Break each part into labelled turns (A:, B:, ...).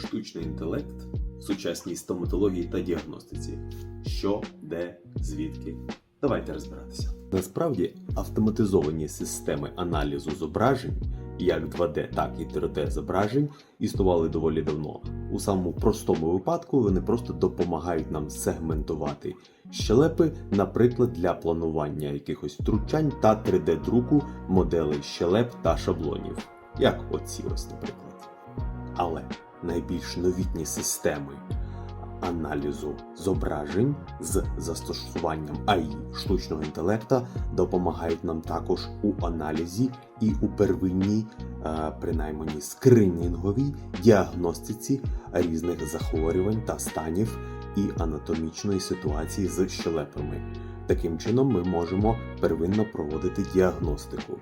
A: штучний інтелект в сучасній стоматології та діагностиці. Що, де, звідки? Давайте розбиратися. Насправді автоматизовані системи аналізу зображень, як 2D, так і 3D зображень, існували доволі давно. У самому простому випадку вони просто допомагають нам сегментувати щелепи, наприклад, для планування якихось втручань та 3D-друку моделей щелеп та шаблонів, як оці ось, наприклад. Але найбільш новітні системи аналізу зображень з застосуванням АІ штучного інтелекта допомагають нам також у аналізі і у первинній, е, принаймні скринінговій діагностиці різних захворювань та станів і анатомічної ситуації з щелепами. Таким чином, ми можемо первинно проводити діагностику.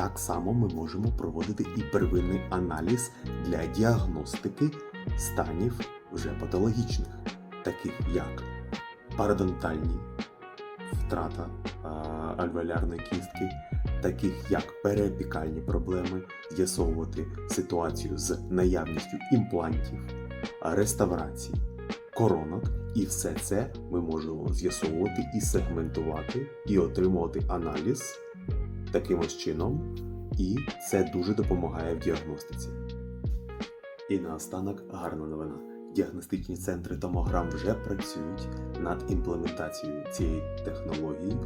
A: Так само ми можемо проводити і первинний аналіз для діагностики станів вже патологічних, таких як парадонтальні втрата альвеолярної кістки, таких як переопікальні проблеми, з'ясовувати ситуацію з наявністю імплантів, реставрації, коронок, і все це ми можемо з'ясовувати і сегментувати, і отримувати аналіз таким ось чином, і це дуже допомагає в діагностиці. І наостанок гарна новина. Діагностичні центри томограм вже працюють над імплементацією цієї технології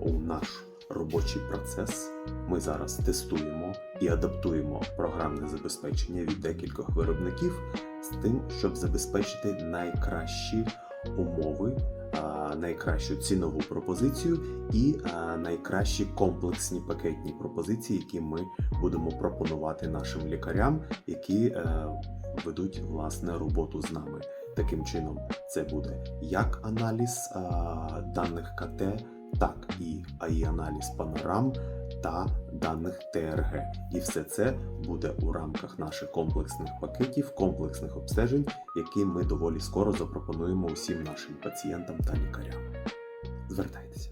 A: у наш робочий процес. Ми зараз тестуємо і адаптуємо програмне забезпечення від декількох виробників з тим, щоб забезпечити найкращі умови, найкращу цінову пропозицію і найкращі комплексні пакетні пропозиції, які ми будемо пропонувати нашим лікарям, які е, ведуть власне роботу з нами. Таким чином, це буде як аналіз даних КТ, так і АІ-аналіз панорам та даних ТРГ. І все це буде у рамках наших комплексних пакетів, комплексних обстежень, які ми доволі скоро запропонуємо усім нашим пацієнтам та лікарям. Звертайтеся.